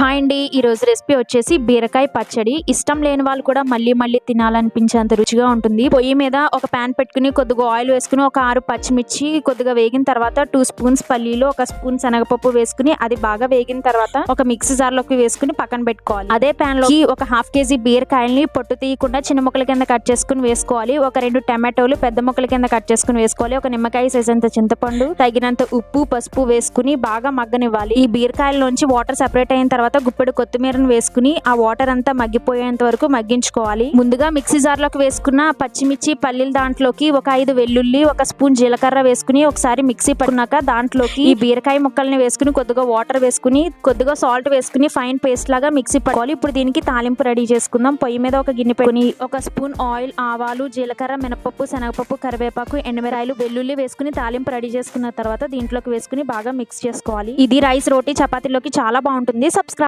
Hi అండి ఈ రోజు రెసిపీ వచ్చేసి బీరకాయ పచ్చడి. ఇష్టం లేని వాళ్ళు కూడా మళ్ళీ మళ్ళీ తినాలనిపించేంత రుచిగా ఉంటుంది. పొయ్యి మీద ఒక పాన్ పెట్టుకుని కొద్దిగా ఆయిల్ వేసుకుని ఒక ఆరు పచ్చిమిర్చి కొద్దిగా వేగిన తర్వాత టూ స్పూన్స్ పల్లీలు ఒక స్పూన్ శనగపప్పు వేసుకుని అది బాగా వేగిన తర్వాత ఒక మిక్సీ జార్లోకి వేసుకుని పక్కన పెట్టుకోవాలి. అదే పాన్లోకి ఒక హాఫ్ కేజీ బీరకాయల్ని పొట్టు తీయకుండా చిన్న ముక్కల కింద కట్ చేసుకుని వేసుకోవాలి. ఒక రెండు టమాటోలు పెద్ద ముక్కల కింద కట్ చేసుకుని వేసుకోవాలి. ఒక నిమ్మకాయ సైజ్ చింతపండు తగినంత ఉప్పు పసుపు వేసుకుని బాగా మగ్గనివ్వాలి. ఈ బీరకాయల్లోంచి వాటర్ సెపరేట్ అయిన తర్వాత గుప్పెడు కొత్తిమీరను వేసుకుని ఆ వాటర్ అంతా మగ్గిపోయేంత వరకు మగ్గించుకోవాలి. ముందుగా మిక్సీ జార్లోకి వేసుకున్న పచ్చిమిర్చి పల్లీల దాంట్లోకి ఒక ఐదు వెల్లుల్లి ఒక స్పూన్ జీలకర్ర వేసుకుని ఒకసారి మిక్సీ పట్టుకున్నాక దాంట్లోకి ఈ బీరకాయ ముక్కల్ని వేసుకుని కొద్దిగా వాటర్ వేసుకుని కొద్దిగా సాల్ట్ వేసుకుని ఫైన్ పేస్ట్ లాగా మిక్సీ పట్టుకోవాలి. ఇప్పుడు దీనికి తాలింపు రెడీ చేసుకుందాం. పొయ్యి మీద ఒక గిన్నె పెట్టుకుని ఒక స్పూన్ ఆయిల్ ఆవాలు జీలకర్ర మినపప్పు శనగపప్పు కరివేపాకు ఎండుమిరాయలు వెల్లుల్లి వేసుకుని తాలింపు రెడీ చేసుకున్న తర్వాత దీంట్లోకి వేసుకుని బాగా మిక్స్ చేసుకోవాలి. ఇది రైస్ రోటీ చపాతీలోకి చాలా బాగుంటుంది. సబ్స్క్రైబ్